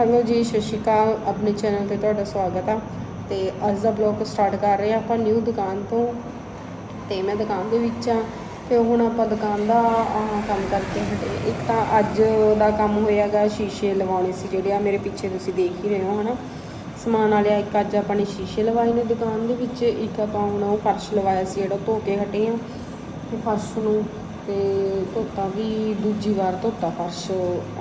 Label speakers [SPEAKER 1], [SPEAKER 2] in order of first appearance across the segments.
[SPEAKER 1] Hello ਜੀ ਸਤਿ ਸ਼੍ਰੀ ਅਕਾਲ। ਆਪਣੇ ਚੈਨਲ ਤੇ ਤੁਹਾਡਾ ਸਵਾਗਤ ਆ। ਤੇ ਅੱਜ ਦਾ ਬਲੌਗ ਸਟਾਰਟ ਕਰ ਰਹੇ ਆ ਆਪਾਂ ਨਿਊ ਦੁਕਾਨ ਤੋਂ। ਤੇ ਮੈਂ ਦੁਕਾਨ ਦੇ ਵਿੱਚ ਆ। ਤੇ ਹੁਣ ਆਪਾਂ ਦੁਕਾਨ ਦਾ ਆਹ, ਕੰਮ ਕਰਕੇ ਹਟੇ ਇੱਕ ਤਾਂ ਅੱਜ ਦਾ ਕੰਮ ਹੋਇਆਗਾ ਸ਼ੀਸ਼ੇ ਲਵਾਉਣੇ ਸੀ ਜਿਹੜੇ ਆ। ਮੇਰੇ ਪਿੱਛੇ ਤੁਸੀਂ ਦੇਖ ਹੀ ਰਹੇ ਹੋ ਹਨਾ? ਸਮਾਨ ਵਾਲਿਆ ਇੱਕ ਅੱਜ ਆਪਾਂ ਨੇ ਸ਼ੀਸ਼ੇ ਲਵਾਏ ਨੇ ਦੁਕਾਨ ਦੇ ਵਿੱਚ। ਇੱਕ ਆਪਾਂ ਹੁਣ ਉਹ ਫਰਸ਼ ਲਵਾਇਆ ਸੀ ਜਿਹੜਾ ਧੋ ਕੇ ਹਟੇ ਆ। ਤੇ ਫਰਸ਼ ਨੂੰ ਤੇ ਧੋਤਾ ਵੀ, ਦੂਜੀ ਵਾਰ ਧੋਤਾ ਫਰਸ਼।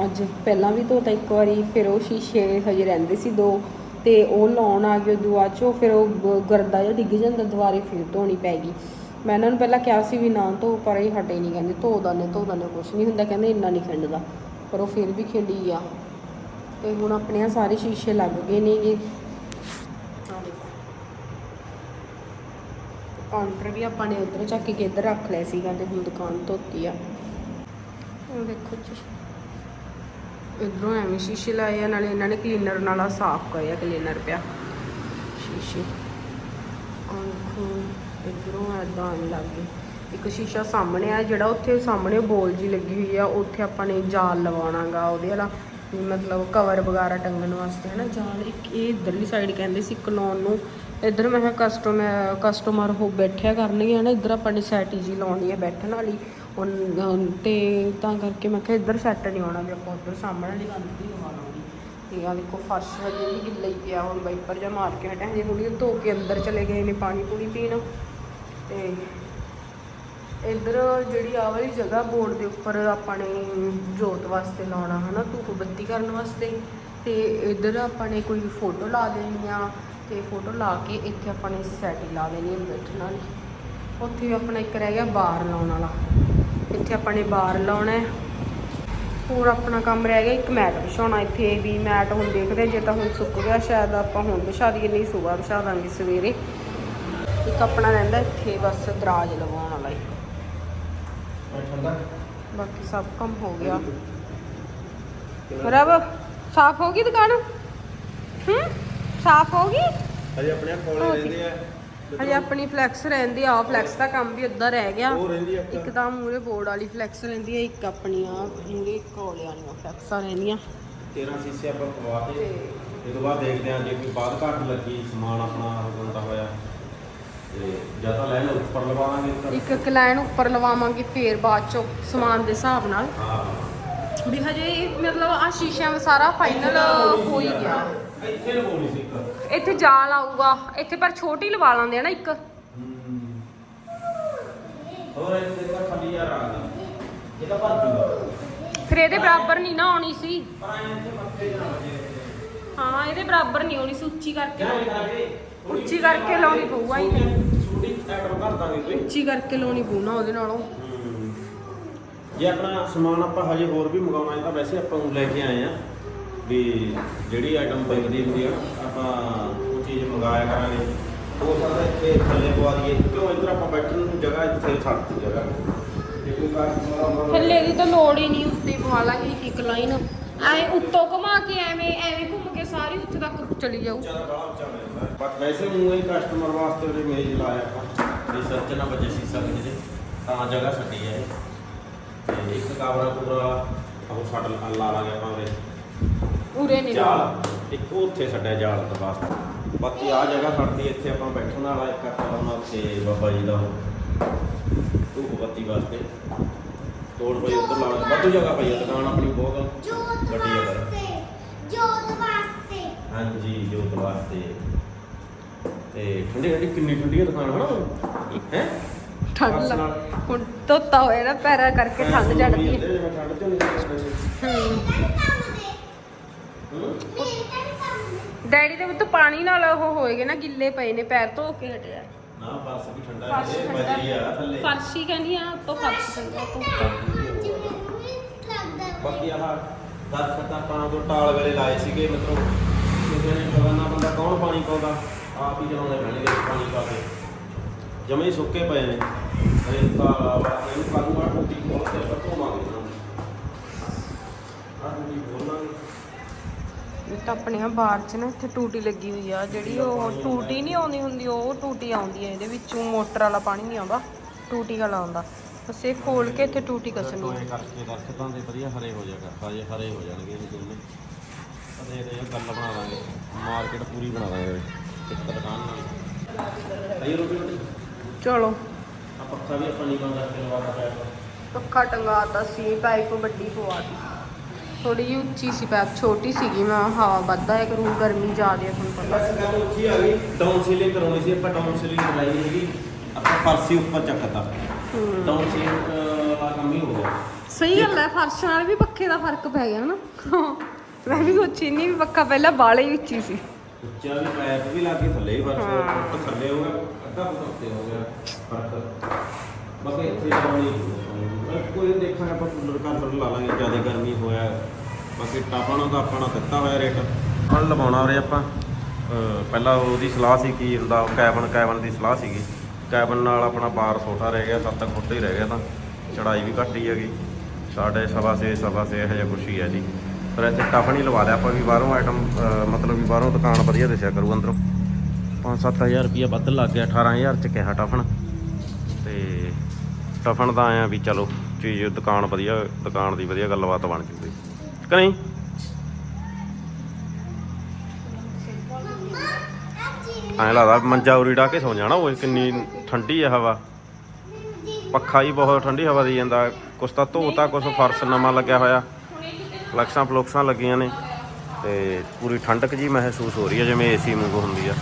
[SPEAKER 1] ਅੱਜ ਪਹਿਲਾਂ ਵੀ ਧੋਤਾ ਇੱਕ ਵਾਰੀ, ਫਿਰ ਉਹ ਸ਼ੀਸ਼ੇ ਹਜੇ ਰਹਿੰਦੇ ਸੀ ਦੋ। ਤੇ ਉਹ ਲਾਉਣ ਆ ਗਏ ਦੁਆ ਚੋਂ, ਫਿਰ ਉਹ ਗ- ਗਰਦਾ ਜਿਹਾ ਡਿੱਗ ਜਾਂਦਾ, ਦੁਬਾਰੇ ਫਿਰ ਧੋਣੀ ਪੈ ਗਈ। ਮੈਂ ਇਹਨਾਂ ਨੂੰ ਪਹਿਲਾਂ ਕਿਹਾ ਸੀ ਵੀ ਨਾ ਧੋ, ਪਰ ਇਹ ਹਟੇ ਨਹੀਂ ਕਹਿੰਦੇ ਧੋ ਦਾਨੇ ਧੋ ਦਾਨੇ ਕੁਛ ਨਹੀਂ ਹੁੰਦਾ, ਕਹਿੰਦੇ ਇੰਨਾ ਨਹੀਂ ਖਿੰਡਦਾ। ਪਰ ਉਹ ਫਿਰ ਵੀ ਖਿੰਡੀ ਗਿਆ। ਤੇ ਹੁਣ ਆਪਣੇ ਆਹ ਸਾਰੇ ਸ਼ੀਸ਼ੇ ਲੱਗ ਗਏ ਨੇਗੇ ਆਹ ਦੇਖੋ ਕਾਊਂਟਰ ਵੀ ਆਪਾਂ ਨੇ ਉਧਰ ਚੱਕ ਕੇ ਇੱਧਰ ਰੱਖ ਲਿਆ ਸੀਗਾ ਤੇ ਹੁਣ ਦੁਕਾਨ ਧੋਤੀ ਆ। ਉਹ ਦੇਖੋ ਜੀ। ਇਧਰੋਂ ਐਵੇਂ ਸ਼ੀਸ਼ੇ ਲਾਏ ਆ, ਨਾਲੇ ਇਹਨਾਂ ਨੇ ਕਲੀਨਰ ਨਾਲ ਸਾਫ਼ ਕਰਿਆ ਕਲੀਨਰ ਪਿਆ। ਸ਼ੀਸ਼ੇ। ਆਹ ਇਧਰੋਂ ਐਦਾਂ ਆਉਣ ਲੱਗ ਗਏ। ਇੱਕ ਸ਼ੀਸ਼ਾ ਸਾਹਮਣੇ ਆ, ਜਿਹੜਾ ਉੱਥੇ ਸਾਹਮਣੇ ਬੋਲ ਜੀ ਲੱਗੀ ਹੋਈ ਆ, ਉੱਥੇ ਆਪਾਂ ਨੇ ਜਾਲ ਲਵਾਉਣਾਗਾ ਉਹਦੇ ਵਾਲਾ। ਮਤਲਬ ਕਵਰ ਵਗੈਰਾ ਟੰਗਣ ਵਾਸਤੇ ਹੈ ਨਾ ਜਾਲ। ਇੱਕ ਇਹ ਇਧਰਲੀ ਸਾਈਡ ਕਹਿੰਦੇ ਸੀ ਕਲੋਨ ਨੂੰ ਇੱਧਰ ਮੈਂ ਕਿਹਾ ਕਸਟਮਰ ਕਸਟਮਰ ਹੋ ਬੈਠਿਆ ਕਰਨਗੇ ਹੈ ਨਾ, ਇੱਧਰ ਆਪਾਂ ਨੇ ਸੈਟੀ ਜੀ ਲਾਉਣੀ ਹੈ ਬੈਠਣ ਵਾਲੀ। ਉਨ- ਅਮ ਤੇ ਤਾਂ ਕਰਕੇ ਮੈਂ ਕਿਹਾ ਇੱਧਰ ਸੈੱਟ ਨਹੀਂ ਆਉਣਾ ਵੀ ਆਪਾਂ ਉੱਧਰ ਸਾਹਮਣੇ ਵਾਲੀ ਕੰਧ ਹੀ ਲਵਾ ਲਾਂਗੇ। ਤੇ ਆ ਦੇਖੋ, ਫਰਸ਼ ਹਜੇ ਵੀ ਗਿੱਲਾ ਹੀ ਪਿਆ ਹੁਣ ਵਾਈਪਰ ਜਾਂ ਮਾਰ ਕੇ ਹਟਿਆ, ਹਜੇ ਹੁਣੀ ਧੋ ਕੇ ਅੰਦਰ ਚਲੇ ਗਏ ਨੇ ਪਾਣੀ ਪੂਣੀ ਪੀਣ। ਤੇ ਇੱਧਰ ਜਿਹੜੀ ਆਹ ਵਾਲੀ ਜਗ੍ਹਾ ਬੋਰਡ ਦੇ ਉੱਪਰ ਆਪਾਂ ਨੇ ਜੋਤ ਵਾਸਤੇ ਲਾਉਣਾ, ਹਨਾ, ਧੂਪ ਬੱਤੀ ਕਰਨ ਵਾਸਤੇ। ਤੇ ਇੱਧਰ ਆਪਾਂ ਨੇ ਕੋਈ ਫੋਟੋ ਲਾ ਦੇਣੀ ਆ ਤੇ ਫੋਟੋ ਲਾ ਕੇ ਇੱਥੇ ਆਪਾਂ ਨੇ ਸੈਟੀ ਲਾ ਦੇਣੀ ਹੈ ਬੈਠਣ ਵਾਲੀ ਉੱਥੇ ਆਪਣਾ ਇੱਕ ਰਹਿ ਗਿਆ ਬਾਰ ਲਾਉਣ ਵਾਲਾ। ਇੱਥੇ ਆਪਾਂ ਨੇ ਬਾਰ ਲਾਉਣਾ ਹੈ। ਹੋਰ ਆਪਣਾ ਕੰਮ ਰਹਿ ਗਿਆ ਇੱਕ ਮੈਟ ਵਿਛਾਉਣਾ ਇੱਥੇ। ਵੀ ਮੈਟ ਹੁਣ ਦੇਖਦੇ ਜੇ ਤਾਂ ਹੁਣ ਸੁੱਕ ਗਿਆ ਸ਼ਾਇਦ ਆਪਾਂ ਹੁਣ ਵਿਛਾ ਦਈਏ ਨਹੀਂ ਸੁਬਾਹ ਵਿਛਾ ਦਾਂਗੇ ਸਵੇਰੇ। ਇੱਕ ਆਪਣਾ ਰਹਿੰਦਾ ਇੱਥੇ ਬਸ ਦਰਾਜ ਲਵਾਉਣ ਵਾਲਾ ਇੱਕ। ਬਾਕੀ ਸਭ ਕੰਮ ਹੋ ਗਿਆ। ਰਬ ਸਾਫ਼ ਹੋ ਗਈ ਦੁਕਾਨ? ਹੂੰ? ਸਾਫ਼ ਹੋ ਗਈ?
[SPEAKER 2] ਹਜੇ ਆਪਣੇ ਕੋਲੇ ਰਹਿੰਦੇ ਆ।
[SPEAKER 1] ਹਜੇ ਆਪਣੀ ਫਲੈਕਸ ਰਹਿੰਦੀ ਆ ਫਲੈਕਸ ਦਾ ਕੰਮ ਵੀ ਅੱਧਾ ਰਹਿ ਗਿਆ।
[SPEAKER 2] ਉਹ ਰਹਿੰਦੀ ਆ
[SPEAKER 1] ਇੱਕ ਤਾਂ ਮੂਰੇ ਬੋਰਡ ਵਾਲੀ ਫਲੈਕਸ ਰਹਿੰਦੀ ਹੈ ਇੱਕ ਆਪਣੀਆਂ ਮੂਰੇ ਕੋਲੇ ਵਾਲੀਆਂ ਫਲੈਕਸਾਂ ਰਹਿੰਦੀਆਂ।
[SPEAKER 2] 13 ਸੀਸੇ ਆਪਾਂ ਪਵਾ ਕੇ
[SPEAKER 1] ਤੇ
[SPEAKER 2] ਇਹ ਤੋਂ ਬਾਅਦ ਦੇਖਦੇ ਹਾਂ ਜੇ ਕੋਈ ਬਾਅਦ ਘੱਟ ਲੱਗੀ ਸਮਾਨ ਆਪਣਾ ਹੁੰਦਾ ਹੋਇਆ। ਤੇ ਜਾਂ ਤਾਂ ਲੈਣ ਉੱਪਰ ਲਵਾਵਾਂਗੇ ਤਾਂ।
[SPEAKER 1] ਇੱਕ ਕਲਾਇਨ ਉੱਪਰ ਲਵਾਵਾਂਗੇ ਫੇਰ ਬਾਅਦ ਚੋਂ ਸਮਾਨ ਦੇ ਹਿਸਾਬ ਨਾਲ।
[SPEAKER 2] ਹਾਂ।
[SPEAKER 1] ਵੀ ਹਜੇ ਮਤਲਬ ਆ ਸ਼ੀਸ਼ਿਆਂ ਦਾ ਸਾਰਾ ਫਾਈਨਲ ਹੋ ਹੀ ਗਿਆ।
[SPEAKER 2] ਇੱਥੇ ਲਵਾਉਣੀ ਸੀ ਇੱਕ।
[SPEAKER 1] ਇੱਥੇ ਜਾਲ ਆਊਗਾ। ਇੱਥੇ ਪਰ ਛੋਟੀ ਲਵਾ ਲਾਂਦੇ ਆ ਨਾ ਇੱਕ।
[SPEAKER 2] ਹਮ। ਹੋਰ ਇੱਥੇ ਤਾਂ ਖਾਲੀ ਯਾਰ ਆ ਗਈ। ਇਹ ਤਾਂ ਭਰ ਜੂਗਾ।
[SPEAKER 1] ਫਿਰ ਇਹਦੇ ਬਰਾਬਰ ਨਹੀਂ ਨਾ ਆਉਣੀ ਸੀ।
[SPEAKER 2] ਪਰ ਐਂ ਇੱਥੇ ਮੱਥੇ ਜਾਣਾ
[SPEAKER 1] ਹਾਂ ਇਹਦੇ ਬਰਾਬਰ ਨਹੀਂ ਆਉਣੀ ਸੀ ਉੱਚੀ ਕਰਕੇ
[SPEAKER 2] ਕਿਆ ਕਰਾਂਗੇ
[SPEAKER 1] ਉੱਚੀ ਕਰਕੇ ਲਾਉਣੀ ਪਊਗਾ ਹੀ
[SPEAKER 2] ਛੋਟੀ ਐਟਮ ਕਰ ਦਾਂਗੇ ਕੋਈ
[SPEAKER 1] ਉੱਚੀ ਕਰਕੇ ਲਾਉਣੀ ਪਊ ਨਾ ਉਹਦੇ ਨਾਲੋਂ।
[SPEAKER 2] ਜੇ ਆਪਣਾ ਸਮਾਨ ਆਪਾਂ ਹਜੇ ਹੋਰ ਵੀ ਮੰਗਾਉਣਾ ਹੈ ਤਾਂ ਵੈਸੇ ਆਪਾਂ ਉਹ ਲੈ ਕੇ ਆਏ ਆ। ਵੀ ਜਿਹੜੀ ਆਈਟਮ ਵਿਕਦੀ ਹੁੰਦੀ ਆ ਆਪਾਂ ਉਹ ਚੀਜ਼ ਮੰਗਾਇਆ ਕਰਾਂਗੇ। ਹੋ ਸਕਦਾ ਇੱਥੇ ਥੱਲੇ ਪਵਾ ਦਈਏ। ਕਿਉਂ ਇੱਧਰ ਆਪਾਂ ਬੈਠਣ ਨੂੰ ਜਗ੍ਹਾ ਇੱਥੇ ਛੱਡ ਦਿੱਤੀ ਜਗ੍ਹਾ। ਜੇ ਕੋਈ ਕਾਰਨ
[SPEAKER 1] ਥੱਲੇ ਦੀ ਤਾਂ ਲੋੜ ਹੀ ਨਹੀਂ ਉੱਤੇ ਪਵਾ ਲਾਂਗੇ ਇੱਕ ਇੱਕ ਲਾਈਨ ਐ ਉੱਤੋਂ ਘੁਮਾ ਕੇ ਐਵੇਂ ਐਵੇਂ ਘੁੰਮ ਕੇ ਸਾਰੀ ਉੱਥੇ ਤੱਕ ਚਲੀ ਜਾਊ।
[SPEAKER 2] ਜ਼ਿਆਦਾ ਬੜਾ ਉੱਚਾ। ਪਰ ਵੈਸੇ ਉਹ ਹੀ ਕਸਟਮਰ ਵਾਸਤੇ ਉਹਦੇ ਮੇਜ਼ ਲਾਇਆ ਆਪਾਂ। ਵੀ ਸਰਚ ਨਾ ਵਜੇ ਸੀਸਾ ਜੇ ਤਾਂ ਜਗ੍ਹਾ ਛੱਡੀ ਹੈ। ਤੇ ਇੱਕ ਕਮਰਾ ਪੂਰਾ ਉਹ ਲਾ ਲਾ ਲਾਂਗੇ ਆਪਾਂ ਉਹਦੇ।
[SPEAKER 1] ਉਰੇ ਨਹੀਂ
[SPEAKER 2] ਜਾਲ। ਇੱਕ ਉੱਥੇ ਛੱਡਿਆ ਜਾਲ ਦਾ ਵਾਸਤੇ। ਬਾਕੀ ਆ ਜਗ੍ਹਾ ਛੱਡਦੀ ਇੱਥੇ ਆਪਾਂ ਬੈਠਣ ਵਾਲਾ ਇੱਕ ਆਪਾਂ ਲਾਉਣਾ ਤੇ ਬਾਬਾ ਜੀ ਦਾ ਉਹ। ਧੂਪ ਬੱਤੀ ਵਾਸਤੇ। ਤੋੜ ਪਈ ਉੱਧਰ ਲਾਉਣਾ ਵਾਧੂ ਜਗ੍ਹਾ ਪਈ ਆ ਦੁਕਾਨ ਆਪਣੀ ਬਹੁਤ
[SPEAKER 3] ਜੋਤ
[SPEAKER 2] ਵੱਡੀ ਹੈ।
[SPEAKER 3] ਵਾਸਤੇ ਜੋਤ ਵਾਸਤੇ।
[SPEAKER 2] ਹਾਂਜੀ ਜੋਤ ਵਾਸਤੇ। ਤੇ ਠੰਡੀ ਠੰਡੀ ਕਿੰਨੀ ਠੰਡੀ ਹੈ ਦੁਕਾਨ ਹਨਾ? ਹੈ?
[SPEAKER 1] ਠੰਡ ਲੱਗ ਹੁਣ ਧੋਤਾ ਹੋਇਆ ਨਾ ਪੈਰਾਂ ਕਰਕੇ ਠੰਡ ਚੜਦੀ ਹੈ।
[SPEAKER 2] ਠੰਡ ਚ ਨਹੀਂ ਲੱਗਦੀ
[SPEAKER 1] ਹੂੰ
[SPEAKER 2] ਹੂੰ
[SPEAKER 3] ਮੇਰੇ ਤਾਂ ਨੀ ਕੰਮ ਦੇ
[SPEAKER 1] ਡੈਡੀ ਦੇ ਵਿੱਚ ਪਾਣੀ ਨਾਲ ਉਹ ਹੋਏਗੇ ਨਾ ਗਿੱਲੇ ਪਏ ਨੇ ਪੈਰ ਧੋ ਕੇ ਹਟਿਆ
[SPEAKER 2] ਨਾ ਫਰਸ਼ ਵੀ ਠੰਡਾ
[SPEAKER 1] ਫਰਸ਼
[SPEAKER 2] ਹੈ
[SPEAKER 1] ਠੰਡਾ।
[SPEAKER 2] ਬਜਰੀ ਆ ਥੱਲੇ।
[SPEAKER 1] ਫਰਸ਼ ਹੀ ਕਹਿੰਦੀ ਆ ਉੱਤੋਂ ਫਰਸ਼ ਠੰਡਾ ਤੋਂ
[SPEAKER 3] ਜਿਵੇਂ ਵੀ ਲੱਗਦਾ
[SPEAKER 2] ਬਾਕੀ ਆਹ ਦਰਖਤ ਆਪਾਂ ਉਦੋਂ ਟਾਲ ਵੇਲੇ ਲਾਏ ਸੀਗੇ ਮਤਲਬ ਕਿਸੇ ਨੇ ਬਗਾਨਾ ਬੰਦਾ ਕੌਣ ਪਾਣੀ ਪਾਉਂਦਾ ਆਪ ਹੀ ਚਲਾਉਣੇ ਪੈਣਗੇ ਪਾਣੀ ਪਾ ਕੇ। ਜਮੇ ਹੀ ਸੁੱਕੇ ਪਏ ਨੇ। ਰੇਤਾ ਇਹਨੂੰ ਕਾਲੂ ਆ ਟੂਟੀ ਖੋਲ ਕੇ ਆਪਾਂ ਧੋਵਾਂਗੇ। ਇਹਨਾਂ ਨੂੰ ਆਹ ਟੂਟੀ ਖੋਲਾਂਗੇ।
[SPEAKER 1] ਆਪਣੇ ਆ ਬਾਹਰ ਚ ਨਾ ਇੱਥੇ ਟੂਟੀ ਲੱਗੀ ਹੋਈ ਆ ਜਿਹੜੀ ਉਹ ਟੂਟੀ ਨਹੀਂ ਆਉਂਦੀ ਹੁੰਦੀ ਉਹ ਟੂਟੀ ਆਉਂਦੀ ਹੈ ਇਹਦੇ ਵਿੱਚੋਂ ਮੋਟਰ ਵਾਲਾ ਪਾਣੀ ਨਹੀਂ ਆਉਂਦਾ ਟੂਟੀ ਵਾਲਾ ਆਉਂਦਾ। ਬਸ ਇਹ ਖੋਲ ਕੇ ਇੱਥੇ ਟੂਟੀ ਕੱਸਣੀ
[SPEAKER 2] ਟੋਏ
[SPEAKER 1] ਹੈ
[SPEAKER 2] ਕਰਕੇ ਦਰਖਤਾਂ ਦੇ ਵਧੀਆ ਹਰੇ ਹੋ ਜਾਏਗਾ ਹਰੇ ਹਰੇ ਹੋ ਜਾਣਗੇ ਇਹ ਦੋਨੇ। ਦੇਖਦੇ ਹਾਂ ਗੱਲ ਬਣਾ ਦਾਂਗੇ ਮਾਰਕੀਟ ਪੂਰੀ ਬਣਾ ਦਾਂਗੇ ਇੱਕ ਦੁਕਾਨ ਨਾਲ। ਆਈ ਰੋਟੀ ਰੋਟੀ?
[SPEAKER 1] ਚਲੋ।
[SPEAKER 2] ਆ ਪੱਖਾ ਵੀ ਆਪਾਂ ਨਹੀਂ ਬੰਦ ਕਰਕੇ ਲਵਾਤਾ ਪਿਆ
[SPEAKER 1] ਪੱਖਾ ਟੰਗਾਤਾ ਸੀ ਪਾਈਪ ਵੱਡੀ ਪਵਾਤੀ ਥੋੜੀ ਜਿਹੀ ਉੱਚੀ ਸੀ ਪਾਈਪ ਛੋਟੀ ਸੀਗੀ ਮੈਂ ਹਵਾ ਵੱਧਦਾ ਹੈ ਕਰੂ ਗਰਮੀ ਜ਼ਿਆਦੀ ਹੈ ਤੁਹਾਨੂੰ ਪਤਾ।
[SPEAKER 2] ਬਸ ਗੱਲ ਉੱਚੀ ਆ ਗਈ ਡਾਊਨ ਸੀਲਿੰਗ ਕਰਾਉਣੀ ਸੀ ਆਪਾਂ ਡਾਊਨ ਸੀਲਿੰਗ ਕਰਾਈ ਨਹੀਂ ਹੈਗੀ ਆਪਾਂ ਫਰਸੀ ਉੱਪਰ ਚੱਕਤਾ।
[SPEAKER 1] ਹੂੰ।
[SPEAKER 2] ਡਾਊਨ ਸੀਲਿੰਗ ਦਾ ਕੰਮ ਹੀ ਹੋ ਗਿਆ।
[SPEAKER 1] ਸਹੀ ਗੱਲ ਹੈ ਫਰਸ਼ ਨਾਲ ਵੀ ਪੱਖੇ ਦਾ ਫ਼ਰਕ ਪੈ ਗਿਆ ਨਾ। ਮੈਂ ਵੀ ਸੋਚੀ ਨਹੀਂ ਵੀ ਪੱਖਾ ਪਹਿਲਾਂ ਬਾਲੇ ਹੀ ਉੱਚੀ ਸੀ।
[SPEAKER 2] ਉੱਚਾ ਵੀ ਪੈਪ ਵੀ ਲਾ ਕੇ ਥੱਲੇ ਹੀ ਫਰਸ਼
[SPEAKER 1] ਹਾਂ।
[SPEAKER 2] ਥੱਲੇ ਹੋ ਗਿਆ ਅੱਧਾ ਫੁੱਟ ਉੱਤੇ ਹੋ ਗਿਆ ਫ਼ਰਕ। ਬਾਕੀ ਇੱਥੇ ਲਾਉਣੀ ਬਸ ਕੋਈ ਨੀ ਦੇਖਾਂਗੇ ਆਪਾਂ ਕੂਲਰ ਕਾਲਰ ਲਾ ਲਾਂਗੇ ਜ਼ਿਆਦਾ ਗਰਮੀ ਹੋਇਆ। ਬਾਕੀ ਟਾਪਾਂ ਦਾ ਆਪਣਾ ਦਿੱਤਾ ਹੋਇਆ ਰੇਟ। ਹੁਣ ਲਵਾਉਣਾ ਉਰੇ ਆਪਾਂ। ਪਹਿਲਾਂ ਉਹਦੀ ਸਲਾਹ ਸੀ ਕੀ ਹੁੰਦਾ ਕੈਬਨ ਕੈਬਨ ਦੀ ਸਲਾਹ ਸੀਗੀ। ਕੈਬਨ ਨਾਲ ਆਪਣਾ ਬਾਰ ਛੋਟਾ ਰਹਿ ਗਿਆ 7 ਫੁੱਟ ਹੀ ਰਹਿ ਗਿਆ ਤਾਂ। ਚੜਾਈ ਵੀ ਘੱਟ ਹੀ ਹੈਗੀ। ਸਾਡੇ ਸਵਾ ਛੇ ਸਵਾ ਛੇ ਇਹੋ ਜਿਹਾ ਕੁਛ ਹੀ ਹੈ ਜੀ। ਪਰ ਇੱਥੇ ਟਫਨ ਹੀ ਲਵਾ ਲਿਆ ਆਪਾਂ ਵੀ ਬਾਹਰੋਂ ਆਈਟਮ ਮਤਲਬ ਵੀ ਬਾਹਰੋਂ ਦੁਕਾਨ ਵਧੀਆ ਦਿਸਿਆ ਕਰੂ ਅੰਦਰੋਂ। 5-7000 ਰੁਪਇਆ ਵੱਧ ਲੱਗ ਗਿਆ 18000 ਚ ਕਿਹਾ ਟਫਨ ਤੇ ਟਫਨ ਤਾਂ ਆਇਆ ਵੀ ਚਲੋ ਚੀਜ਼, ਦੁਕਾਨ ਵਧੀਆ, ਦੁਕਾਨ ਦੀ ਵਧੀਆ ਗੱਲਬਾਤ ਬਣ ਜੂਗੀ। ਕਿ ਨਹੀਂ? ਐਂ ਲੱਗਦਾ ਮੰਜਾ ਉਰੀ ਡਾ ਕੇ ਸੌ ਜਾਣਾ ਉਹ, ਕਿੰਨੀ ਠੰਡੀ ਹੈ ਹਵਾ। ਪੱਖਾ ਹੀ ਬਹੁਤ ਠੰਡੀ ਹਵਾ ਦੀ ਜਾਂਦਾ। ਕੁਛ ਤਾਂ ਧੋਤਾ, ਕੁਛ ਫਰਸ਼ ਨਵਾਂ ਲੱਗਿਆ ਹੋਇਆ। ਫਲਕਸਾਂ ਫਲੁਕਸਾਂ ਲੱਗੀਆਂ ਨੇ ਤੇ ਪੂਰੀ ਠੰਡਕ ਜੀ ਮਹਿਸੂਸ ਹੋ ਰਹੀ ਹੈ ਜਿਵੇਂ ਏਸੀ ਵਾਂਗੂ ਹੁੰਦੀ ਆ।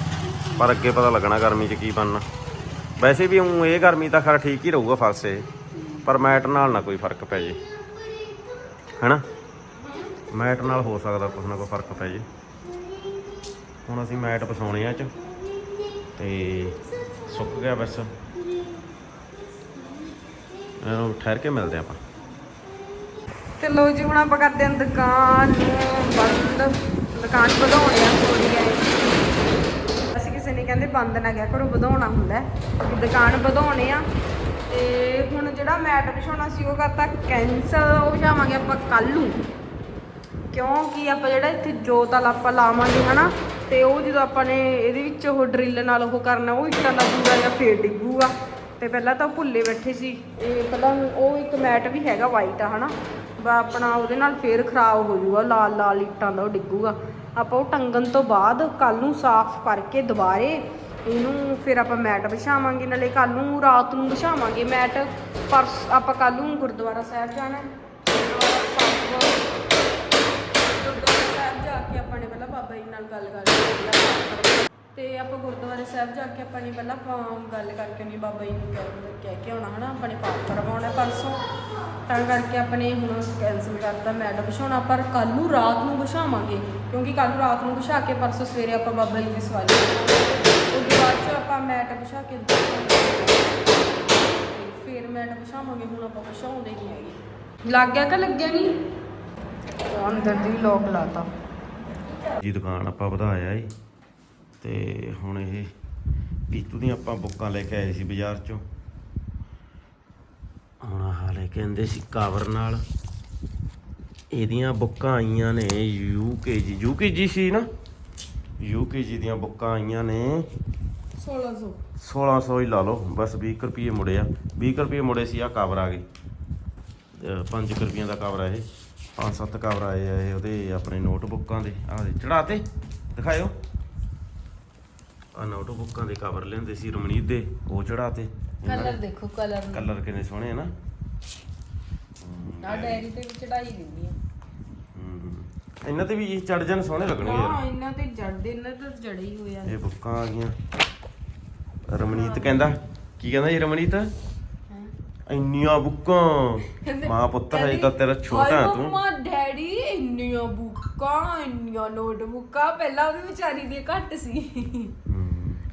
[SPEAKER 2] ਪਰ ਅੱਗੇ ਪਤਾ ਲੱਗਣਾ ਗਰਮੀ 'ਚ ਕੀ ਬਣਨਾ। ਵੈਸੇ ਵੀ ਊਂ ਇਹ ਗਰਮੀ ਤਾਂ ਖੈਰ ਠੀਕ ਹੀ ਰਹੂਗਾ ਫਰਸ਼ ਇਹ ਪਰ ਮੈਟ ਨਾਲ ਨਾ ਕੋਈ ਫ਼ਰਕ ਪੈ ਜੇ। ਹੈਨਾ? ਮੈਟ ਨਾਲ ਹੋ ਸਕਦਾ ਕੁਛ ਨਾ ਕੋਈ ਫ਼ਰਕ ਪੈ ਜੇ। ਹੁਣ ਅਸੀਂ ਮੈਟ ਪਸਾਉਣੇ ਆ ਇਹ 'ਚ, ਤੇ ਸੁੱਕ ਗਿਆ ਬਸ। ਇਹਨੂੰ ਠਹਿਰ ਕੇ ਮਿਲਦੇ ਆਪਾਂ।
[SPEAKER 1] ਤੇ ਲੋ ਜੀ, ਹੁਣ ਆਪਾਂ ਕਰਦੇ ਹਾਂ ਦੁਕਾਨ ਨੂੰ ਬੰਦ। ਦੁਕਾਨ ਵਧਾਉਣੇ ਆ। ਕਹਿੰਦੇ ਬੰਦ ਨਾ ਗਿਆ ਕਰੋ, ਵਧਾਉਣਾ ਹੁੰਦਾ ਦੁਕਾਨ ਵਧਾਉਣੇ ਆ। ਤੇ ਹੁਣ ਜਿਹੜਾ ਮੈਟ ਵਿਛਾਉਣਾ ਸੀ, ਉਹ ਕਰਤਾ ਕੈਂਸਲ ਉਹ ਜਾਵਾਂਗੇ ਆਪਾਂ ਕੱਲ ਨੂੰ। ਕਿਉਂਕਿ ਆਪਾਂ ਜਿਹੜਾ ਇੱਥੇ ਜੋਤ ਵਾਲਾ ਆਪਾਂ ਲਾਵਾਂਗੇ, ਹਨਾ? ਤੇ ਉਹ ਜਦੋਂ ਆਪਾਂ ਨੇ ਇਹਦੇ ਵਿੱਚ ਉਹ ਡਰਿੱਲ ਨਾਲ ਉਹ ਕਰਨਾ, ਉਹ ਇੱਟਾਂ ਦਾ ਪੂਰਾ ਜਾਂ ਫੇਰ ਡਿੱਗੂਗਾ। ਤੇ ਪਹਿਲਾਂ ਤਾਂ ਉਹ ਭੁੱਲੇ ਬੈਠੇ ਸੀ। ਇਹ ਪਹਿਲਾਂ ਉਹ ਇੱਕ ਮੈਟ ਵੀ ਹੈਗਾ ਵਾਈਟ ਆ, ਹਨਾ? ਬਾ ਆਪਣਾ ਉਹਦੇ ਨਾਲ ਫੇਰ ਖਰਾਬ ਹੋ ਜਾਊਗਾ ਲਾਲ ਲਾਲ ਇੱਟਾਂ ਦਾ ਉਹ ਡਿੱਗੂਗਾ। ਆਪਾਂ ਉਹ ਟੰਗਣ ਤੋਂ ਬਾਅਦ ਕੱਲ ਨੂੰ ਸਾਫ਼ ਕਰਕੇ ਦੁਬਾਰੇ ਇਹਨੂੰ ਫਿਰ ਆਪਾਂ ਮੈਟ ਵਿਛਾਵਾਂਗੇ, ਨਾਲੇ ਕੱਲ ਨੂੰ ਰਾਤ ਨੂੰ ਵਿਛਾਵਾਂਗੇ ਮੈਟ, ਪਰਸ ਆਪਾਂ ਕੱਲ ਨੂੰ ਗੁਰਦੁਆਰਾ ਸਾਹਿਬ ਜਾਣਾ ਹੈ। ਗੁਰਦੁਆਰਾ ਸਾਹਿਬ ਗੁਰਦੁਆਰਾ ਸਾਹਿਬ ਜਾ ਕੇ ਆਪਾਂ ਨੇ ਪਹਿਲਾਂ ਬਾਬਾ ਜੀ ਨਾਲ ਗੱਲ ਕਰਨੀ ਤੇ ਆਪਾਂ ਗੁਰਦੁਆਰੇ ਸਾਹਿਬ ਜਾ ਕੇ ਆਪਾਂ ਨੇ ਪਹਿਲਾਂ ਆਪਾਂ ਗੱਲ ਕਰਕੇ ਉਹਨੇ ਬਾਬਾ ਜੀ ਨੂੰ ਕਹਿ ਕਹਿ ਕੇ ਆਉਣਾ ਹਨਾ ਆਪਾਂ ਨੇ ਪਾਠ ਕਰਵਾਉਣਾ ਪਰਸੋਂ। ਤਾਂ ਕਰਕੇ ਆਪਾਂ ਨੇ ਹੁਣ ਕੈਂਸਲ ਕਰਤਾ ਮੈਡ ਵਿਛਾਉਣਾ ਪਰ ਕੱਲ ਨੂੰ ਰਾਤ ਨੂੰ ਵਿਛਾਵਾਂਗੇ ਕਿਉਂਕਿ ਕੱਲ ਨੂੰ ਰਾਤ ਨੂੰ ਵਿਛਾ ਕੇ ਪਰਸੋਂ ਸਵੇਰੇ ਆਪਾਂ ਬਾਬਾ ਜੀ ਦੀ ਸਵਾਰੀ ਤੋਂ ਬਾਅਦ ਚ ਆਪਾਂ ਮੈਟ ਵਿਛਾ ਕੇ ਫਿਰ ਮੈਟ ਵਿਛਾਵਾਂਗੇ ਹੁਣ ਆਪਾਂ ਵਿਛਾਉਂਦੇ ਨਹੀਂ ਹੈਗੇ। ਲੱਗ ਗਿਆ ਕਿ ਲੱਗਿਆ ਨਹੀਂ? ਅੰਦਰ ਦੀ ਲੋਕ ਲਾਤਾ।
[SPEAKER 2] ਜੀ ਦੁਕਾਨ ਆਪਾਂ ਵਧਾਇਆ ਏ ਤੇ ਹੁਣ ਇਹ ਪੀਤੂ ਦੀਆਂ ਆਪਾਂ ਬੁੱਕਾਂ ਲੈ ਕੇ ਆਏ ਸੀ ਬਾਜ਼ਾਰ ਚੋਂ। ਹੁਣ ਆਹ ਲੈ ਕੇ ਆਂਦੇ ਸੀ ਕਵਰ ਨਾਲ। ਇਹਦੀਆਂ ਬੁੱਕਾਂ ਆਈਆਂ ਨੇ ਯੂਕੇਜੀ ਯੂਕੇਜੀ ਸੀ ਨਾ? ਯੂਕੇਜੀ ਦੀਆਂ ਬੁੱਕਾਂ ਆਈਆਂ ਨੇ।
[SPEAKER 1] 1600
[SPEAKER 2] 1600 ਹੀ ਲਾ ਲਓ ਬਸ 20 ਕੁ ਰੁਪਏ ਮੁੜੇ ਆ। 20 ਕੁ ਰੁਪਏ ਮੁੜੇ ਸੀ ਆ ਕਵਰ ਆ ਗਏ 5 ਰੁਪਈਆਂ ਦਾ ਕਵਰ ਆ ਇਹ। ਪੰਜ ਸੱਤ ਕਵਰ ਆਏ ਆ ਇਹ ਉਹਦੇ ਆਪਣੇ ਨੋਟਬੁੱਕਾਂ ਦੇ। ਆਹ ਦੇ ਚੜਾਤੇ ਦਿਖਾਇਓ। ਆ ਨੋਟਬੁੱਕਾਂ ਦੇ ਕਵਰ ਲੈਂਦੇ ਸੀ ਰਮਣੀਤ ਦੇ। ਉਹ ਚੜਾਤੇ
[SPEAKER 1] ਕਲਰ ਦੇਖੋ ਕਲਰ
[SPEAKER 2] ਕਲਰ ਕਿੰਨੇ ਸੋਹਣੇ ਆ ਨਾ।
[SPEAKER 1] ਆ ਡੈਰੀ ਤੇ ਵੀ ਚੜਾਈ ਦਿੰਦੀ ਆ।
[SPEAKER 2] ਹੂੰ। ਇਹਨਾਂ ਤੇ ਵੀ ਚੜ ਜਾਣ ਸੋਹਣੇ ਲੱਗਣਗੇ ਯਾਰ।
[SPEAKER 1] ਹਾਂ ਇਹਨਾਂ ਤੇ ਜੜਦੇ ਇਹਨਾਂ ਤੇ ਜੜੇ ਹੀ ਹੋਇਆ
[SPEAKER 2] ਇਹ ਬੁੱਕਾਂ ਆ ਗਈਆਂ। ਰਮਣੀਤ ਕਹਿੰਦਾ ਕੀ ਕਹਿੰਦਾ ਜੀ ਰਮਣੀਤ ਇੰਨੀਆਂ ਬੁੱਕਾਂ। ਮਾਂ ਪੁੱਤ ਹੈ ਤਾਂ ਤੇਰਾ ਛੋਟਾ ਹੈ ਤੂੰ।
[SPEAKER 1] ਮਮਾ ਡੈਡੀ ਇੰਨੀਆਂ ਬੁੱਕਾਂ ਇੰਨੀਆਂ ਨੋਟਬੁੱਕਾਂ। ਪਹਿਲਾਂ ਉਹਦੀ ਵਿਚਾਰੀ ਦੀ ਘੱਟ ਸੀ।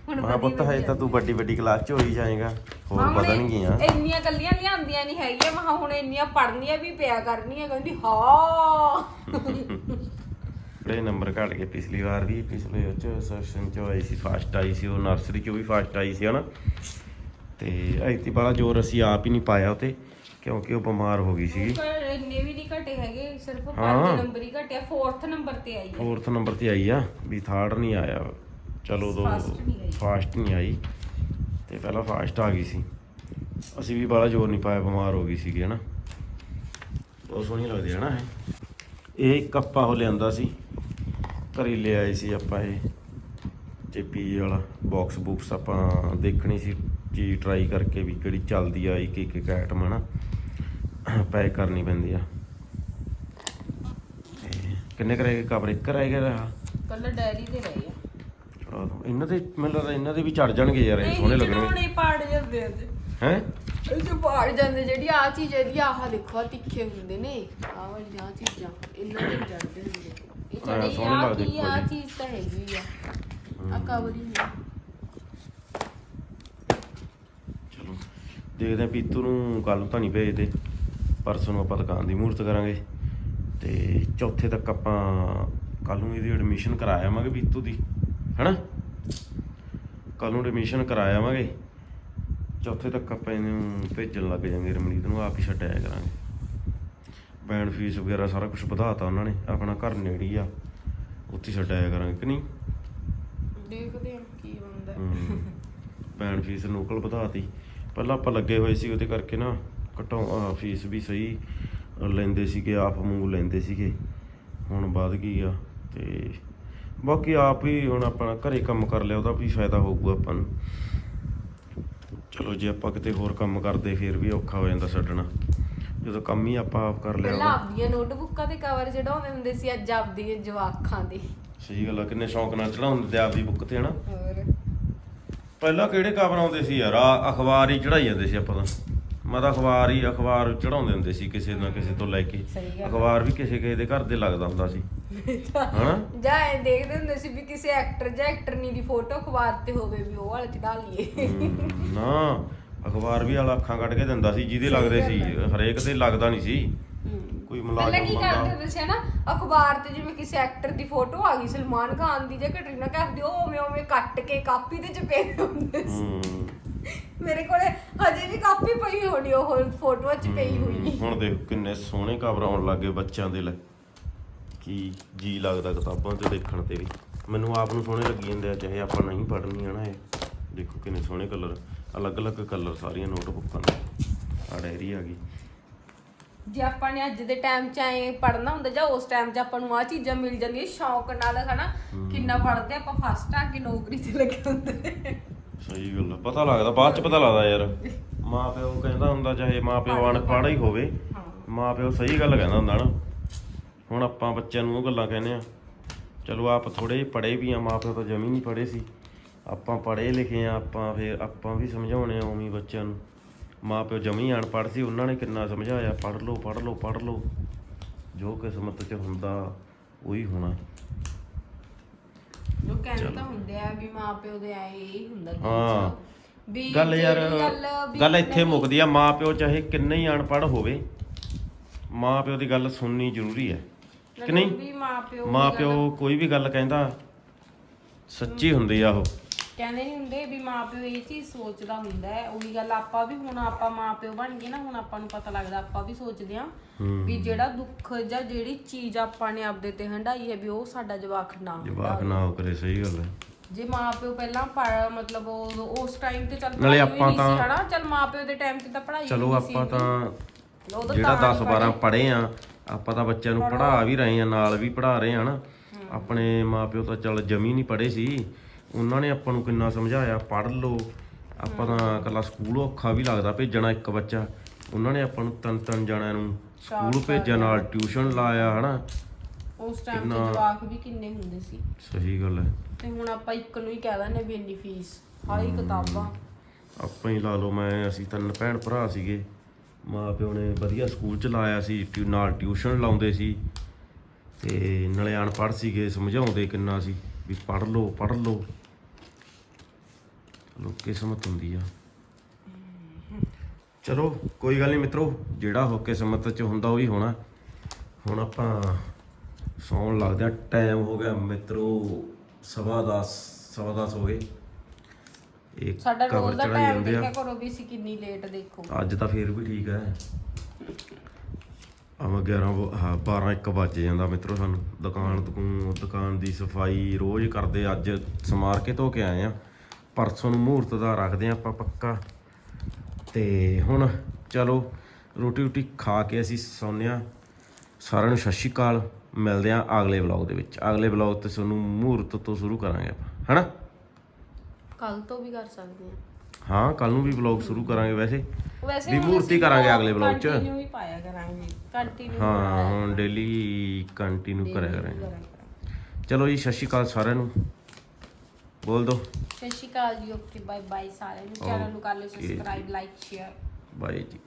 [SPEAKER 1] ਹੁਣ
[SPEAKER 2] ਮਾਂ ਪੁੱਤ ਹੈ ਤਾਂ ਤੂੰ ਵੱਡੀ ਵੱਡੀ ਕਲਾਸ ਚ ਹੋਈ ਜਾਏਗਾ ਹੋਰ ਵਧਣਗੀਆਂ
[SPEAKER 1] ਇੰਨੀਆਂ ਕੱਲੀਆਂ ਲਿਆਂਦੀਆਂ ਨਹੀਂ ਹੈਗੀਆਂ ਮਹਾ ਹੁਣ ਇੰਨੀਆਂ ਪੜ੍ਹਨੀਆਂ ਵੀ ਪਿਆ ਕਰਨੀਆਂ ਕਹਿੰਦੀ ਹਾਂ।
[SPEAKER 2] ਬੜੇ ਨੰਬਰ ਘਟ ਗਏ ਪਿਛਲੀ ਵਾਰ ਵੀ ਪਿਛਲੇ ਉਹ ਚ ਸੈਸ਼ਨ ਚ ਆਈ ਸੀ ਫਾਸਟ ਆਈ ਸੀ ਉਹ ਨਰਸਰੀ ਚ ਵੀ ਫਾਸਟ ਆਈ ਸੀ ਹਨਾ? ਤੇ ਐਤੀ ਬੜਾ ਜ਼ੋਰ ਅਸੀਂ ਆਪ ਹੀ ਨਹੀਂ ਪਾਇਆ ਉਤੇ ਕਿਉਂਕਿ ਉਹ ਬਿਮਾਰ ਹੋ ਗਈ ਸੀ
[SPEAKER 1] ਪਰ ਇੰਨੇ ਵੀ ਨਹੀਂ ਘਟੇ ਹੈਗੇ ਸਿਰਫ
[SPEAKER 2] ਹਾਂ।
[SPEAKER 1] 5 ਨੰਬਰ ਹੀ ਘਟਿਆ 4th ਨੰਬਰ ਤੇ ਆਈ ਹੈ
[SPEAKER 2] ਫੋਰਥ ਨੰਬਰ ਤੇ ਆਈ ਆ ਵੀ ਥਰਡ ਨਹੀਂ ਆਇਆ। ਚਲੋ ਦੋ
[SPEAKER 1] First ਨਹੀਂ ਆਈ।
[SPEAKER 2] ਫਾਸਟ ਨਹੀਂ ਆਈ। ਤੇ ਪਹਿਲਾਂ ਫਾਸਟ ਆ ਗਈ ਸੀ। ਅਸੀਂ ਵੀ ਬੜਾ ਜ਼ੋਰ ਨਹੀਂ ਪਾਇਆ ਬਿਮਾਰ ਹੋ ਗਈ ਸੀਗੀ ਹਨਾ। ਬਹੁਤ ਸੋਹਣੀ ਲੱਗਦੀ ਹੈ ਨਾ ਇਹ। ਇਹ ਕੱਪਾ ਉਹ ਲਿਆਂਦਾ ਸੀ। ਘਰੇ ਲੈ ਆਏ ਸੀ ਆਪਾਂ ਇਹ। ਜੇਪੀ ਵਾਲਾ ਬਾਕਸ ਬੁਕਸ ਆਪਾਂ ਦੇਖਣੀ ਸੀ। ਚੀਜ਼ ਟਰਾਈ ਕਰਕੇ ਵੀ ਕਿਹੜੀ ਚੱਲਦੀ ਆ ਇੱਕ ਇੱਕ ਇੱਕ ਆਈਟਮ ਹਨਾ। ਪੈਕ ਕਰਨੀ ਪੈਂਦੀ ਆ। ਕਿੰਨੇ ਕਰਾਏ ਕਵਰ ਇੱਕ ਕਰਾਏਗਾ
[SPEAKER 1] ਕੱਲ ਡੈਰੀ ਦੇ ਰਹੇ। ਆ
[SPEAKER 2] ਇਹਨਾਂ ਦੇ ਮੈਨੂੰ ਲੱਗਦਾ ਇਹਨਾਂ ਦੇ ਵੀ ਚੜ ਜਾਣਗੇ ਯਾਰ ਇਹ ਸੋਹਣੇ ਲੱਗਣਗੇ
[SPEAKER 1] ਚੜਾਉਣੇ ਪਾੜ ਜਾਂਦੇ ਅੱਜ
[SPEAKER 2] ਹੈ?
[SPEAKER 1] ਇਹ ਜੋ ਪਾੜ ਜਾਂਦੇ ਜਿਹੜੀ ਆ ਚੀਜ਼ ਇਹਦੀ ਆਹ ਦੇਖੋ ਆਹ ਤਿੱਖੇ ਹੁੰਦੇ ਨੇ। ਆਹ ਵਾਲੀ ਆਹ ਚੀਜ਼ਾਂ ਇਹਨਾਂ ਦੇ ਚੜਦੇ ਹੁੰਦੇ ਇਹ
[SPEAKER 2] ਹਾਂ,
[SPEAKER 1] ਚੜੇ
[SPEAKER 2] ਸੋਹਣੇ
[SPEAKER 1] ਆ
[SPEAKER 2] ਲੱਗਦੇ
[SPEAKER 1] ਕੀ ਆ
[SPEAKER 2] ਇੱਕੋ
[SPEAKER 1] ਚੀਜ਼ ਤਾਂ ਹੈਗੀ ਆ। ਆ ਕਵਰ ਹੀ ਹੈ
[SPEAKER 2] ਚਲੋ ਦੇਖਦੇ ਆ ਪੀਤੂ ਨੂੰ ਕੱਲ ਨੂੰ ਤਾਂ ਨਹੀਂ ਭੇਜਦੇ ਪਰਸੋਂ ਨੂੰ ਆਪਾਂ ਦੁਕਾਨ ਦੀ ਮੂਰਤ ਕਰਾਂਗੇ। ਤੇ ਚੌਥੇ ਤੱਕ ਆਪਾਂ ਕੱਲ ਨੂੰ ਇਹਦੀ ਐਡਮਿਸ਼ਨ ਕਰਾ ਆਵਾਂਗੇ ਪੀਤੂ ਦੀ। ਹੈਨਾ? ਕੱਲ ਨੂੰ ਐਡਮਿਸ਼ਨ ਕਰਾ ਆਵਾਂਗੇ। ਚੌਥੇ ਤੱਕ ਆਪਾਂ ਇਹਨੂੰ ਭੇਜਣ ਲੱਗ ਜਾਵਾਂਗੇ ਰਮਣੀਤ ਨੂੰ ਆਪ ਹੀ ਛੱਡ ਆਇਆ ਕਰਾਂਗੇ। ਬੈਂਡ ਫੀਸ ਵਗੈਰਾ ਸਾਰਾ ਕੁਝ ਵਧਾਤਾ ਉਹਨਾਂ ਨੇ ਆਪਣਾ ਘਰ ਨੇੜੇ ਆ। ਉੱਥੇ ਹੀ ਛੱਡ ਆਇਆ ਕਰਾਂਗੇ ਕਿ ਨਹੀਂ?
[SPEAKER 1] ਦੇਖਦੇ ਆ ਕੀ ਹੁੰਦਾ।
[SPEAKER 2] ਭੈਣ ਫੀਸ ਲੋਕਲ ਵਧਾਤੀ। ਪਹਿਲਾਂ ਆਪਾਂ ਲੱਗੇ ਹੋਏ ਸੀ ਉਹਦੇ ਕਰਕੇ ਨਾ ਘਟਾਉ ਫੀਸ ਵੀ ਸਹੀ ਲੈਂਦੇ ਸੀਗੇ ਆਪ ਵਾਂਗੂ ਲੈਂਦੇ ਸੀਗੇ। ਹੁਣ ਵੱਧ ਗਈ ਆ ਤੇ ਬਾਕੀ ਆਪ ਹੀ ਹੁਣ ਆਪਣਾ ਘਰੇ ਕੰਮ ਕਰ ਲਿਆ ਉਹਦਾ ਵੀ ਫਾਇਦਾ ਹੋਊਗਾ ਆਪਾਂ ਨੂੰ। ਚਲੋ ਜੇ ਆਪਾਂ ਕਿਤੇ ਹੋਰ ਕੰਮ ਕਰਦੇ ਫਿਰ ਵੀ ਔਖਾ ਹੋ ਜਾਂਦਾ ਛੱਡਣਾ ਜਦੋਂ ਕੰਮ ਹੀ ਆਪਾਂ ਆਪ ਕਰ ਲਿਆ
[SPEAKER 1] ਪਹਿਲਾਂ
[SPEAKER 2] ਉਹਦਾ
[SPEAKER 1] ਆਪਦੀਆਂ ਨੋਟਬੁੱਕਾਂ ਤੇ ਕਵਰ ਚੜਾਉਂਦੇ ਹੁੰਦੇ ਸੀ ਅੱਜ ਆਪਦੀਆਂ ਜਵਾਖਾਂ ਦੇ।
[SPEAKER 2] ਸਹੀ ਗੱਲ ਆ ਕਿੰਨੇ ਸ਼ੌਂਕ ਨਾਲ ਚੜਾਉਂਦੇ ਤੇ ਆਪਦੀ ਬੁੱਕ ਤੇ ਹਨਾ।
[SPEAKER 1] ਹੋਰ।
[SPEAKER 2] ਪਹਿਲਾਂ ਕਿਹੜੇ ਕਵਰ ਆਉਂਦੇ ਸੀ ਯਾਰ? ਆ ਅਖਬਾਰ ਹੀ ਚੜਾਈ ਜਾਂਦੇ ਸੀ ਆਪਾਂ ਤਾਂ। ਮੈਂ ਤਾਂ ਅਖਬਾਰ ਹੀ ਅਖਬਾਰ ਚੜਾਉਂਦੇ ਹੁੰਦੇ ਸੀ ਕਿਸੇ ਨਾ ਕਿਸੇ ਤੋਂ ਲੈ ਕੇ।
[SPEAKER 1] ਸਹੀ ਗੱਲ ਆ।
[SPEAKER 2] ਅਖਬਾਰ ਵੀ ਕਿਸੇ ਕਿਸੇ ਦੇ ਘਰ ਦੇ ਲੱਗਦਾ ਹੁੰਦਾ ਸੀ। ਹਨਾ?
[SPEAKER 1] ਜਾਂ ਇਹ ਦੇਖਦੇ ਹੁੰਦੇ ਸੀ ਵੀ ਕਿਸੇ ਐਕਟਰ ਜਾਂ ਐਕਟਰਨੀ ਦੀ ਫੋਟੋ ਅਖਬਾਰ ਤੇ ਹੋਵੇ ਵੀ ਉਹ ਵਾਲਾ ਚੜਾ ਲਈਏ।
[SPEAKER 2] ਨਾ ਅਖਬਾਰ ਵੀ ਵਾਲਾ ਅੱਖਾਂ ਕੱਢ ਕੇ ਦਿੰਦਾ ਸੀ ਜਿਹਦੇ ਲੱਗਦੇ ਸੀ ਹਰੇਕ ਦੇ ਲੱਗਦਾ ਨਹੀਂ ਸੀ। ਕੋਈ
[SPEAKER 1] ਪਹਿਲਾਂ
[SPEAKER 2] ਮੁਲਾਜ਼ਮ
[SPEAKER 1] ਕੀ ਕਰਦੇ
[SPEAKER 2] ਬੰਦਾ
[SPEAKER 1] ਹੁੰਦੇ ਸੀ ਨਾ ਅਖਬਾਰ ਤੇ ਜਿਵੇਂ ਕਿਸੇ ਐਕਟਰ ਦੀ ਫੋਟੋ ਆ ਗਈ ਸਲਮਾਨ ਖਾਨ ਦੀ ਜਾਂ ਕੈਟਰੀਨਾ ਕੈਫ ਦੀ ਉਹ ਉਵੇਂ ਉਵੇਂ ਕੱਟ ਕੇ ਕਾਪੀ ਤੇ ਚਪੇੜੇ ਹੁੰਦੇ ਸੀ। ਮੇਰੇ ਕੋਲੇ ਹਜੇ ਵੀ ਕਾਪੀ ਪਈ ਹੋਣੀ ਉਹ ਫੋਟੋ ਚ ਪਈ ਹੋਈ।
[SPEAKER 2] ਹੁਣ ਦੇਖ ਕਿੰਨੇ ਸੋਹਣੇ ਕਵਰ ਆਉਣ ਲੱਗੇ ਬੱਚਿਆਂ ਦੇ ਲਈ ਕੀ ਜੀ ਲੱਗਦਾ ਕਿਤਾਬਾਂ 'ਚ ਦੇਖਣ ਤੇ ਵੀ। ਮੈਨੂੰ ਆਪ ਨੂੰ ਸੋਹਣੇ ਲੱਗੀ ਜਾਂਦੇ ਆ ਚਾਹੇ ਆਪਾਂ ਨਹੀਂ ਪੜ੍ਹਨੀ ਨਾ ਇਹ। ਦੇਖੋ ਕਿੰਨੇ ਸੋਹਣੇ ਕਲਰ ਅਲੱਗ-ਅਲੱਗ ਕਲਰ ਸਾਰੀਆਂ ਨੋਟਬੁੱਕਾਂ ਦੇ ਆ ਡਾਇਰੀ ਆ ਗਈ।
[SPEAKER 1] ਜੇ ਆਪਾਂ ਨੇ ਅੱਜ ਦੇ ਟਾਈਮ 'ਚ ਐ ਪੜਨਾ ਹੁੰਦਾ ਜਾਂ ਉਸ ਟਾਈਮ 'ਚ ਆਪਾਂ ਨੂੰ ਆ ਚੀਜ਼ਾਂ ਮਿਲ ਜਾਂਦੀਆਂ ਸ਼ੌਂਕ ਨਾਲ ਹਨਾ? ਕਿੰਨਾ ਪੜਦੇ ਆਪਾਂ ਫਸਟ ਆ ਕੇ ਨੌਕਰੀ ਤੇ ਲੱਗੇ ਹੁੰਦੇ।
[SPEAKER 2] ਸਹੀ ਗੱਲ ਆ ਪਤਾ ਲੱਗਦਾ ਬਾਅਦ 'ਚ ਪਤਾ ਲੱਗਦਾ ਯਾਰ। ਮਾਂ ਪਿਓ ਕਹਿੰਦਾ ਹੁੰਦਾ ਚਾਹੇ ਮਾਂ ਪਿਓ ਅਨਪੜ੍ਹ ਹੀ ਹੋਵੇ। ਮਾਂ ਪਿਓ ਸਹੀ ਗੱਲ ਕਹਿੰਦਾ ਹੁੰਦਾ ਨਾ। ਹੁਣ ਆਪਾਂ ਬੱਚਿਆਂ ਨੂੰ ਉਹ ਗੱਲਾਂ ਕਹਿੰਦੇ ਆ ਚਲੋ ਆਪ ਥੋੜੇ ਪੜ੍ਹੇ ਵੀ ਆ ਮਾਂ ਪਿਓ ਤਾਂ ਜਮੀ ਨਹੀਂ ਪੜ੍ਹੇ ਸੀ। ਆਪਾਂ ਪੜ੍ਹੇ ਲਿਖੇ ਆ ਆਪਾਂ ਫਿਰ ਆਪਾਂ ਵੀ ਸਮਝਾਉਣੇ ਆ ਉਵੇਂ ਬੱਚਿਆਂ ਨੂੰ। ਮਾਂ ਪਿਓ ਜਮੀ ਅਨਪੜ੍ਹ ਸੀ ਉਹਨਾਂ ਨੇ ਕਿੰਨਾ ਸਮਝਾਇਆ ਪੜ੍ਹ ਲਓ ਪੜ੍ਹ ਲਓ ਪੜ੍ਹ ਲਓ। ਜੋ ਕਿਸਮਤ 'ਚ ਹੁੰਦਾ ਉਹੀ ਹੋਣਾ।
[SPEAKER 1] ਲੋਕ ਕਹਿੰਦੇ ਤਾਂ ਹੁੰਦੇ ਆ ਵੀ ਮਾਪਿਓ ਦੇ ਆਏ ਹੀ ਹੁੰਦਾ 'ਚ।
[SPEAKER 2] ਹਾਂ।
[SPEAKER 1] ਵੀ
[SPEAKER 2] ਗੱਲ ਯਾਰ
[SPEAKER 1] ਜਿਹੜੀ ਗੱਲ ਵੀ
[SPEAKER 2] ਗੱਲ ਇੱਥੇ ਮੁੱਕਦੀ ਆ ਮਾਂ ਪਿਓ ਚਾਹੇ ਕਿੰਨੇ ਹੀ ਅਨਪੜ੍ਹ ਹੋਵੇ ਮਾਂ ਪਿਓ ਦੀ ਗੱਲ ਸੁਣਨੀ ਜ਼ਰੂਰੀ ਹੈ। ਕਿ ਨਹੀਂ?
[SPEAKER 1] ਵੀ ਮਾਪਿਓ
[SPEAKER 2] ਮਾਂ ਪਿਓ ਕੋਈ ਵੀ ਗੱਲ ਕਹਿੰਦਾ ਸੱਚੀ ਹੁੰਦੀ ਆ ਉਹ।
[SPEAKER 1] ਕਹਿੰਦੇ ਨਹੀਂ ਹੁੰਦੇ ਵੀ ਮਾਪਿਓ ਇਹ ਚੀਜ਼ ਸੋਚਦਾ ਹੁੰਦਾ ਹੈ ਉਹੀ ਗੱਲ ਆਪਾਂ ਵੀ ਹੁਣ ਆਪਾਂ ਮਾਪਿਓ ਬਣ ਗਏ ਨਾ ਹੁਣ ਆਪਾਂ ਨੂੰ ਪਤਾ ਲੱਗਦਾ ਆਪਾਂ ਵੀ ਸੋਚਦੇ ਆ ਵੀ ਜਿਹੜਾ ਦੁੱਖ ਜਾਂ ਜਿਹੜੀ ਚੀਜ਼ ਆਪਾਂ ਨੇ ਆਪਦੇ ਤੇ ਹੰਡਾਈ ਹੈ ਵੀ ਉਹ ਸਾਡਾ ਜਵਾਕ ਨਾ
[SPEAKER 2] ਜਵਾਕ ਨਾ ਉਹ ਕਰੇ ਸਹੀ ਗੱਲ ਹੈ।
[SPEAKER 1] ਜੇ ਮਾਪਿਓ ਪਹਿਲਾਂ ਪੜ੍ਹ ਮਤਲਬ ਉਸ ਟਾਈਮ ਤੇ ਚੱਲ
[SPEAKER 2] ਨਾਲੇ ਆਪਾਂ ਤਾਂ-
[SPEAKER 1] ਚੱਲ ਮਾਪਿਓ ਦੇ ਟਾਈਮ ਤੇ ਤਾਂ ਪੜ੍ਹਾਈ
[SPEAKER 2] ਚਲੋ ਆਪਾਂ ਤਾਂ
[SPEAKER 1] ਉਦੋਂ
[SPEAKER 2] ਜਿਹੜਾ
[SPEAKER 1] ਤਾਂ
[SPEAKER 2] 10 12 ਪੜ੍ਹੇ ਆ ਆਪਾਂ ਤਾਂ ਬੱਚਿਆਂ ਨੂੰ ਪੜ੍ਹਾ ਵੀ ਰਹੇ ਆ ਨਾਲ ਵੀ ਪੜ੍ਹਾ ਰਹੇ ਆ ਨਾ। ਆਪਣੇ ਮਾਪਿਓ ਤਾਂ ਚੱਲ ਜਮੀ ਨਹੀਂ ਪੜ੍ਹੇ ਸੀ। ਉਹਨਾਂ ਨੇ ਆਪਾਂ ਨੂੰ ਕਿੰਨਾ ਸਮਝਾਇਆ ਪੜ੍ਹ ਲਓ। ਆਪਾਂ ਤਾਂ ਕੱਲਾ ਸਕੂਲ ਔਖਾ ਵੀ ਲੱਗਦਾ ਭੇਜਣਾ ਇੱਕ ਬੱਚਾ। ਉਹਨਾਂ ਨੇ ਆਪਾਂ ਨੂੰ ਤਨ ਤਨ ਜਾਣਿਆਂ ਨੂੰ ਸਕੂਲ ਭੇਜਿਆ ਨਾਲ ਟਿਊਸ਼ਨ ਲਾਇਆ ਹਨਾ।
[SPEAKER 1] ਉਸ ਟਾਈਮ ਤੇ ਜਵਾਕ ਵੀ ਕਿੰਨੇ ਹੁੰਦੇ ਸੀ।
[SPEAKER 2] ਸਹੀ ਗੱਲ ਹੈ।
[SPEAKER 1] ਤੇ ਹੁਣ ਆਪਾਂ ਇੱਕ ਨੂੰ ਹੀ ਕਹਿ ਦਿੰਦੇ ਵੀ ਇੰਨੀ ਫੀਸ ਹਾਈ ਕਿਤਾਬਾਂ।
[SPEAKER 2] ਆਪਾਂ ਹੀ ਲਾ ਲਓ ਮੈਂ ਅਸੀਂ ਤਿੰਨ ਭੈਣ ਭਰਾ ਸੀਗੇ। ਮਾਂ ਪਿਓ ਨੇ ਵਧੀਆ ਸਕੂਲ ਚ ਲਾਇਆ ਸੀ, ਟਿਊ- ਨਾਲ ਟਿਊਸ਼ਨ ਲਾਉਂਦੇ ਸੀ। ਤੇ ਨਾਲੇ ਅਨਪੜ੍ਹ ਸੀਗੇ, ਸਮਝਾਉਂਦੇ ਕਿੰਨਾ ਸੀ ਵੀ ਪੜ੍ਹ ਲਓ ਪੜ੍ਹ ਲਓ। ਚਲੋ, ਕਿਸਮਤ ਹੁੰਦੀ ਆ। ਚਲੋ, ਕੋਈ ਗੱਲ ਨਹੀਂ ਮਿੱਤਰੋ, ਜਿਹੜਾ ਹੋ ਕਿਸਮਤ ਚ ਹੁੰਦਾ ਉਹ ਹੀ ਹੋਣਾ। ਹੁਣ ਆਪਾਂ ਸੌਣ ਲੱਗਦੇ ਆ, ਟਾਈਮ ਹੋ ਗਿਆ ਮਿੱਤਰੋ, ਸਵਾ ਦਸ ਸਵਾ ਦਸ ਹੋ ਗਏ। ਇਹ
[SPEAKER 1] ਸਾਡਾ ਰੋਜ਼ ਦਾ ਟਾਈਮ ਦੇਖਿਆ ਕਰੋ ਵੀ ਅਸੀਂ ਕਿੰਨੀ ਲੇਟ ਦੇਖੋ।
[SPEAKER 2] ਅੱਜ ਤਾਂ ਫੇਰ ਵੀ ਠੀਕ ਹੈ। ਆਵਾਂ 11 ਵ- ਹਾਂ 12 1 ਵੱਜ ਜਾਂਦਾ ਮਿੱਤਰੋ ਸਾਨੂੰ। ਦੁਕਾਨ ਦੁਕਾਨ ਦੁਕਾਨ ਦੀ ਸਫ਼ਾਈ ਰੋਜ਼ ਕਰਦੇ ਅੱਜ ਸਮਾਰ ਕੇ ਧੋ ਕੇ ਆਏ ਆ। ਪਰਸੋਂ ਨੂੰ ਮਹੂਰਤ ਦਾ ਰੱਖਦੇ ਆ ਆਪਾਂ ਪੱਕਾ। ਤੇ ਹੁਣ ਚਲੋ ਰੋਟੀ ਰੋਟੀ ਖਾ ਕੇ ਅਸੀਂ ਸੌਂਦੇ ਆ। ਸਾਰਿਆਂ ਨੂੰ ਸਤਿ ਸ਼੍ਰੀ ਅਕਾਲ। ਮਿਲਦੇ ਆ ਅਗਲੇ ਵਲੌਗ ਦੇ ਵਿੱਚ। ਅਗਲੇ ਵਲੌਗ ਤੇ ਤੁਹਾਨੂੰ ਮਹੂਰਤ ਤੋਂ ਸ਼ੁਰੂ ਕਰਾਂਗੇ ਆਪਾਂ। ਹਨਾ?
[SPEAKER 1] ਕੱਲ ਤੋਂ ਵੀ ਕਰ ਸਕਦੇ ਆ
[SPEAKER 2] ਹਾਂ ਕੱਲ ਨੂੰ ਵੀ ਵਲੌਗ ਸ਼ੁਰੂ ਕਰਾਂਗੇ ਵੈਸੇ।
[SPEAKER 1] ਵੈਸੇ
[SPEAKER 2] ਵੀ
[SPEAKER 1] ਹੁਣ
[SPEAKER 2] ਮੂਰਤੀ
[SPEAKER 1] ਅਸੀਂ
[SPEAKER 2] ਕਰਾਂਗੇ ਅਗਲੇ vlog 'ਚ।
[SPEAKER 1] continue ਹੀ ਪਾਇਆ ਕਰਾਂਗੇ। ਕੰਟੀਨਿਊ
[SPEAKER 2] ਹਾਂ ਹੁਣ ਡੇਲੀ ਕੰਟੀਨਿਊ ਕਰਿਆ ਕਰਾਂਗੇ। ਚਲੋ ਜੀ ਸਤਿ ਸ਼੍ਰੀ ਅਕਾਲ ਸਾਰਿਆਂ ਨੂੰ। ਬੋਲ ਦੋ।
[SPEAKER 1] ਸਤਿ ਸ਼੍ਰੀ ਅਕਾਲ ਜੀ ਓਕੇ ਬਾਏ ਬਾਏ ਸਾਰਿਆਂ ਨੂੰ। ਚੈਨਲ ਨੂੰ ਕਰ ਲਿਓ. ਸਬਸਕ੍ਰਾਈਬ ਲਾਈਕ ਸ਼ੇਅਰ
[SPEAKER 2] ਬਾਏ ਜੀ।